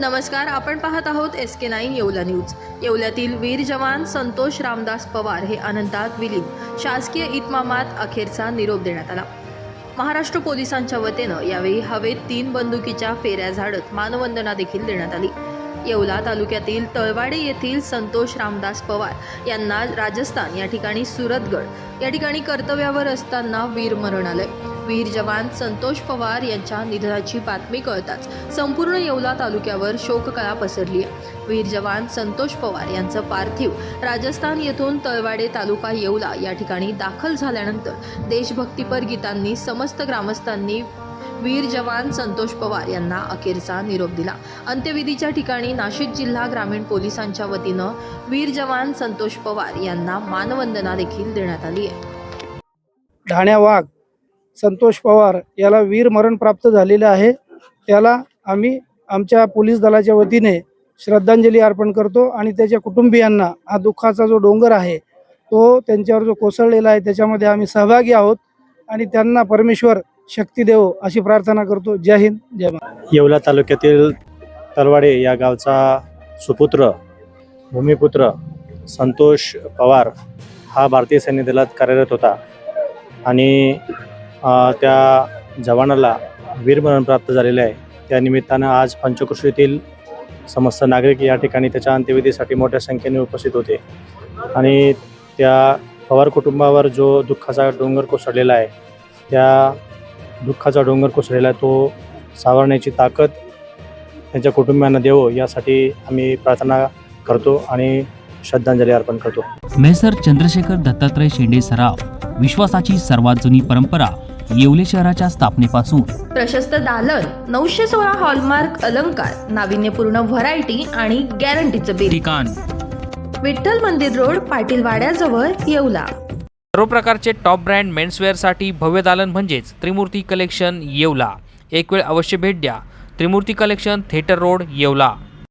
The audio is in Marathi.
नमस्कार आपण पाहत आहोत S K nine Yeola news. येवल्यातील वीर जवान संतोष रामदास पवार हे अनंतात विलीन. शासकीय इतमामात अखेरचा निरोप देण्यात आला. महाराष्ट्र पोलिसांच्या वतीनं यावेळी हवेत तीन बंदुकीच्या फेऱ्या झाडत मानवंदना देखील देण्यात आली. येवला तालुक्यातील तळवाडे येथील संतोष रामदास पवार यांना राजस्थान या ठिकाणी सुरतगड या ठिकाणी कर्तव्यावर असताना वीरमरण आलं वीर जवान संतोष पवार यांच्या निधनाची बातमी कळताच संपूर्ण येवला तालुक्यावर शोककळा पसरली. आहे वीर जवान संतोष पवार यांचं पार्थिव राजस्थान येथून तळवाडे तालुका येवला या ठिकाणी दाखल झाल्यानंतर देशभक्तीपर गीतांनी समस्त ग्रामस्थांनी वीर जवान संतोष पवार यांना अखेरचा निरोप दिला. अंत्यविधीच्या ठिकाणी नाशिक जिल्हा ग्रामीण पोलिसांच्या वतीनं वीर जवान संतोष पवार यांना मानवंदना देखील देण्यात आली आहे. ढाण्या वाघ संतोष पवार याला वीरमरण प्राप्त झालेलं आहे. त्याला आम्ही आमच्या पोलीस दलाच्या वतीने श्रद्धांजली अर्पण करतो आणि त्याच्या कुटुंबियांना हा दुःखाचा जो डोंगर आहे तो त्यांच्यावर जो कोसळलेला आहे त्याच्यामध्ये आम्ही सहभागी आहोत आणि त्यांना परमेश्वर शक्ती देव अशी प्रार्थना करतो. जय हिंद जय महाराष्ट्र. येवला तालुक्यातील तलवाडे या गावचा सुपुत्र भूमिपुत्र संतोष पवार हा भारतीय सैन्य दलात कार्यरत होता. आणि त्या जवानाला वीरमरण प्राप्त झालेले आहे. त्या निमित्तानं आज पंचकृषीतील समस्त नागरिक या ठिकाणी त्याच्या अंत्यविधीसाठी मोठ्या संख्येने उपस्थित होते. आणि त्या पवार कुटुंबावर जो दुःखाचा डोंगर कोसळलेला आहे त्या दुःखाचा डोंगर कोसळलेला आहे तो सावरण्याची ताकद त्यांच्या कुटुंबियांना देवो यासाठी आम्ही प्रार्थना करतो आणि श्रद्धांजली अर्पण करतो. मेसर चंद्रशेखर दत्तात्रय शेंडे सराव विश्वासाची सर्वात जुनी परंपरा येवले शहराच्या स्थापनेपासून. प्रशस्त दालन नऊशे सोळा हॉलमार्क अलंकार नाविन्यपूर्ण व्हरायटी आणि गॅरंटीचं बिल ठिकाण. विठ्ठल मंदिर रोड पाटील वाड्याजवळ येवला. सर्व प्रकारचे टॉप ब्रँड मेन्सवेअरसाठी भव्य दालन म्हणजेच त्रिमूर्ती कलेक्शन येवला. एक वेळ अवश्य भेट द्या. Trimurti collection theatre road Yeola.